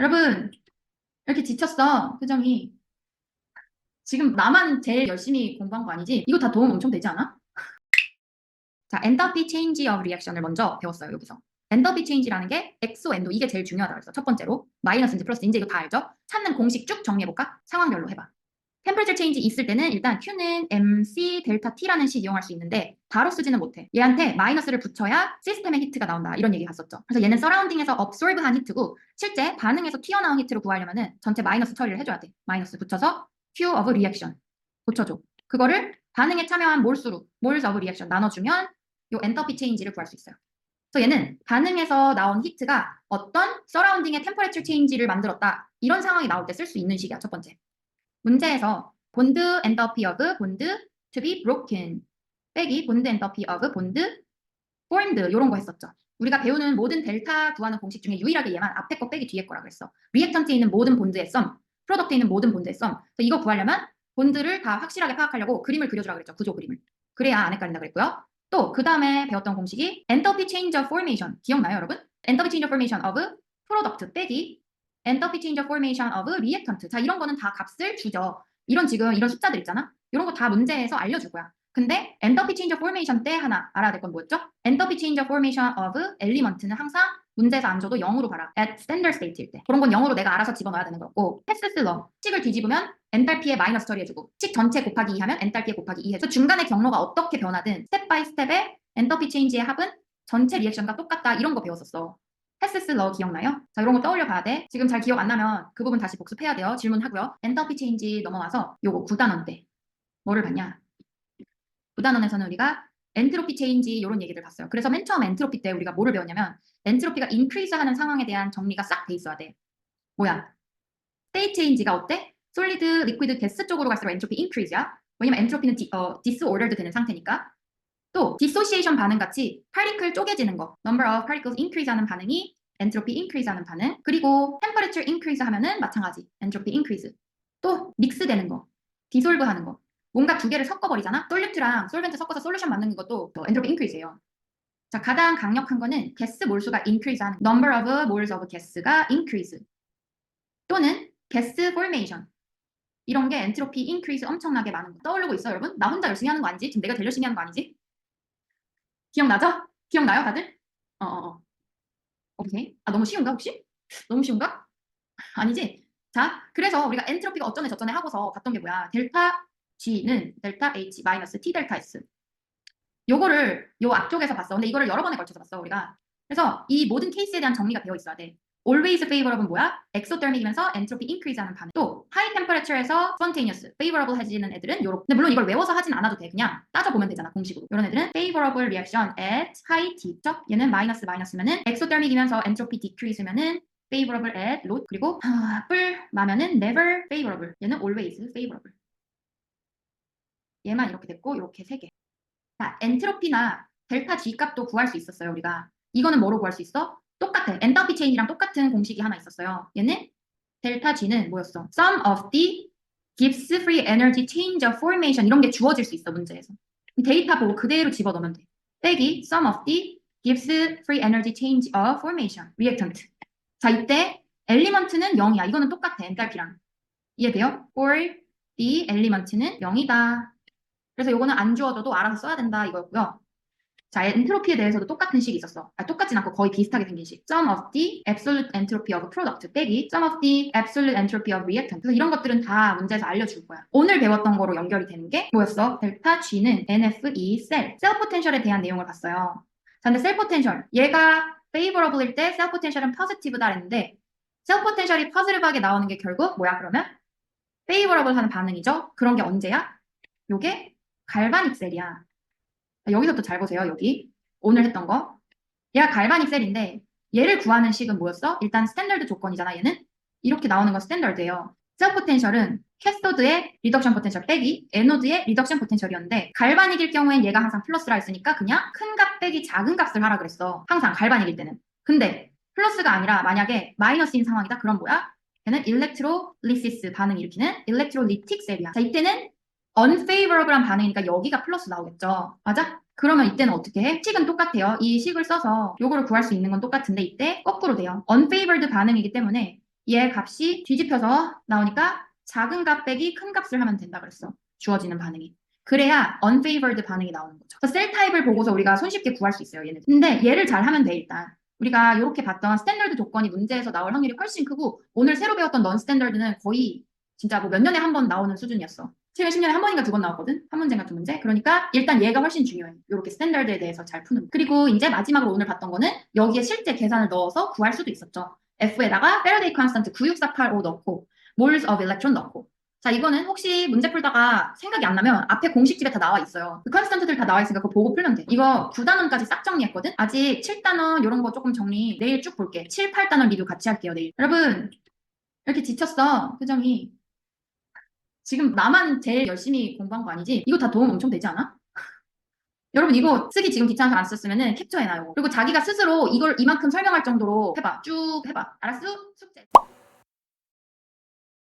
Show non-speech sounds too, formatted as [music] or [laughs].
여러분, 이렇게 지쳤어, 표정이. 지금 나만 제일 열심히 공부한 거 아니지? 이거 다 도움 엄청 되지 않아? 자, 엔더피 체인지 of 리액션을 먼저 배웠어요, 여기서. 엔더피 체인지라는 게 엑소 엔도 이게 제일 중요하다 그랬어. 첫 번째로. 마이너스인지 플러스인지 이거 다 알죠? 찾는 공식 쭉 정리해 볼까? 상황별로 해봐. 템퍼레처 체인지 있을 때는 일단 Q는 MC 델타 T라는 식 이용할 수 있는데 바로 쓰지는 못해. 얘한테 마이너스를 붙여야 시스템의 히트가 나온다. 이런 얘기 갔었죠. 그래서 얘는 서라운딩에서 업소르브한 히트고 실제 반응에서 튀어나온 히트를 구하려면은 전체 마이너스 처리를 해줘야 돼. 마이너스 붙여서 Q of reaction 고쳐줘. 그거를 반응에 참여한 몰수로 몰스 of reaction 나눠주면 요 엔터피 체인지를 구할 수 있어요. 그래서 얘는 반응에서 나온 히트가 어떤 서라운딩의 템퍼레처 체인지를 만들었다. 이런 상황이 나올 때 쓸 수 있는 식이야. 첫 번째. 문제에서 본드 엔더피 of 본드 to be broken 빼기 본드 엔더피 of 본드 formed 이런 거 했었죠. 우리가 배우는 모든 델타 구하는 공식 중에 유일하게 얘만 앞에 거 빼기 뒤에 거라 그랬어. 리액턴트에 있는 모든 본드의 썸, 프로덕트에 있는 모든 본드의 썸. 이거 구하려면 본드를 다 확실하게 파악하려고 그림을 그려주라 그랬죠. 구조 그림을. 그래야 안 헷갈린다 그랬고요. 또 그 다음에 배웠던 공식이 change of formation 기억나요 여러분? change of formation of product 빼기 change of formation of reactant 자 이런 거는 다 값을 주죠. 이런 지금 이런 숫자들 있잖아. 이런 거 다 문제에서 알려줄 거야. 근데 change of formation 때 하나 알아야 될 건 뭐였죠? change of formation of element는 항상 문제에서 안 줘도 0으로 봐라. at standard state일 때. 그런 건 0으로 내가 알아서 집어넣어야 되는 거고 패스스 러 식을 뒤집으면 엔탈피에 마이너스 처리해주고 식 전체 곱하기 2 하면 엔탈피에 곱하기 2 해서 중간의 경로가 어떻게 변하든 스텝 바이 스텝에 엔터피 체인지의 합은 전체 리액션과 똑같다 이런 거 배웠었어. 패스스 러 기억나요? 자 이런 거 떠올려 봐야 돼. 지금 잘 기억 안 나면 그 부분 다시 복습해야 돼요. 질문하고요. 엔터피 체인지 넘어와서 요거 9단원 때 뭐를 봤냐? 9단원에서는 우리가 엔트로피 체인지 이런 얘기를 봤어요. 그래서 맨 처음 엔트로피 때 우리가 뭐를 배웠냐면 엔트로피가 인크리즈 하는 상황에 대한 정리가 싹 돼 있어야 돼. 뭐야? 스테이트 체인지가 어때? 솔리드, 리퀴드, 게스 쪽으로 갈수록 엔트로피 인크리즈야. 왜냐면 엔트로피는 디, 어, 디스오더드 되는 상태니까. 또 디소시에이션 반응 같이 파리클 쪼개지는 거. number of particles increase 하는 반응이 엔트로피 increase 하는 반응. 그리고 temperature increase 하면은 마찬가지. 엔트로피 increase. 또 믹스 되는 거. 디솔브 하는 거. 뭔가 두 개를 섞어버리잖아. 솔루트랑 솔벤트 섞어서 솔루션 만드는 것도 또 엔트로피 increase예요. 자, 가장 강력한 거는 게스 몰수가 increase 하는 거. number of moles of gas가 increase. 또는 게스 formation. 이런 게 엔트로피 인크리스 엄청나게 많은 거 떠오르고 있어 여러분? 나 혼자 열심히 하는 거 아니지? 지금 내가 제일 열심히 하는 거 아니지? 기억나죠? 기억나요 다들? 어어어 오케이 아 너무 쉬운가 혹시? 너무 쉬운가? 아니지? 자 그래서 우리가 엔트로피가 어쩌네 저쩌네 하고서 봤던 게 뭐야 델타 G는 델타 H 마이너스 T 델타 S 요거를 요 앞쪽에서 봤어 근데 이거를 여러 번에 걸쳐서 봤어 우리가 그래서 이 모든 케이스에 대한 정리가 되어 있어야 돼 always favorable은 뭐야? exothermic이면서 entropy increase 하는 반응. 또 high temperature에서 spontaneous, favorable 해지는 애들은 요렇게. 근데 물론 이걸 외워서 하진 않아도 돼. 그냥 따져보면 되잖아, 공식으로. 이런 애들은 favorable reaction at high T. 그죠? 얘는 마이너스 마이너스면은 exothermic이면서 entropy decrease면은 favorable at low. 그리고 아, 뿔 마면은 never favorable. 얘는 always favorable. 얘만 이렇게 됐고 이렇게 세 개. 자, 엔트로피나 델타 G 값도 구할 수 있었어요, 우리가. 이거는 뭐로 구할 수 있어? 똑같아. 엔터피 체인이랑 똑같은 공식이 하나 있었어요. 얘는 델타 G는 뭐였어? Sum of the gives free energy change of formation 이런 게 주어질 수 있어 문제에서. 데이터 보고 그대로 집어넣으면 돼. 빼기 sum of the gives free energy change of formation reactant. 자 이때 element는 0이야. 이거는 똑같아 엔탈피랑. 이해돼요? for the element는 0이다. 그래서 이거는 안 주어져도 알아서 써야 된다 이거였고요. 자, 엔트로피에 대해서도 똑같은 식이 있었어. 아, 똑같진 않고 거의 비슷하게 생긴 식. Sum of the absolute entropy of product 빼기 Sum of the absolute entropy of reactant. 그래서 이런 것들은 다 문제에서 알려줄 거야. 오늘 배웠던 거로 연결이 되는 게 뭐였어? 델타 G는 NFE 셀, 셀 포텐셜에 대한 내용을 봤어요. 자, 근데 셀 포텐셜. 얘가 favorable일 때 셀 포텐셜은 positive다 그랬는데 셀 포텐셜이 positive하게 나오는 게 결국 뭐야 그러면? favorable 하는 반응이죠. 그런 게 언제야? 요게 갈바닉 셀이야. 여기서부터 잘 보세요. 여기 오늘 했던 거. 얘가 갈바닉 셀인데 얘를 구하는 식은 뭐였어? 일단 스탠더드 조건이잖아. 얘는 이렇게 나오는 건 스탠더드예요. 셀 포텐셜은 캐스토드의 리덕션 포텐셜 빼기 에노드의 리덕션 포텐셜이었는데 갈바닉일 경우엔 얘가 항상 플러스라 했으니까 그냥 큰 값 빼기 작은 값을 하라 그랬어. 항상 갈바닉일 때는. 근데 플러스가 아니라 만약에 마이너스인 상황이다. 그럼 뭐야? 얘는 일렉트로리시스 반응 일으키는 일렉트로리틱 셀이야. 자 이때는 unfavorable한 반응이니까 여기가 플러스 나오겠죠. 맞아? 그러면 이때는 어떻게 해? 식은 똑같아요. 이 식을 써서 요거를 구할 수 있는 건 똑같은데 이때 거꾸로 돼요. unfavored 반응이기 때문에 얘 값이 뒤집혀서 나오니까 작은 값 빼기 큰 값을 하면 된다 그랬어. 주어지는 반응이. 그래야 unfavored 반응이 나오는 거죠. 그래서 셀 타입을 보고서 우리가 손쉽게 구할 수 있어요. 얘는. 근데 얘를 잘 하면 돼 일단. 우리가 이렇게 봤던 스탠더드 조건이 문제에서 나올 확률이 훨씬 크고 오늘 새로 배웠던 넌 스탠더드는 거의 진짜 뭐 몇 년에 한 번 나오는 수준이었어. 최근 10년에 한 번인가 두 번 나왔거든? 한 문제인가 두 문제? 그러니까 일단 얘가 훨씬 중요해. 이렇게 스탠더드에 대해서 잘 푸는 거. 그리고 이제 마지막으로 오늘 봤던 거는 여기에 실제 계산을 넣어서 구할 수도 있었죠. F에다가 Faraday constant 96485 넣고 moles of electron 넣고 자 이거는 혹시 문제 풀다가 생각이 안 나면 앞에 공식집에 다 나와 있어요. 그 컨스턴트들 다 나와 있으니까 그거 보고 풀면 돼. 이거 9단원까지 싹 정리했거든? 아직 7단원 이런 거 조금 정리 내일 쭉 볼게. 7, 8단원 리뷰 같이 할게요 내일. 여러분 이렇게 지쳤어 표정이. 지금 나만 제일 열심히 공부한 거 아니지? 이거 다 도움 엄청 되지 않아? [laughs] 여러분 이거 쓰기 지금 귀찮아서 안 썼으면은 캡처해놔요. 그리고 자기가 스스로 이걸 이만큼 설명할 정도로 해봐. 쭉 해봐. 알았어? 숙제.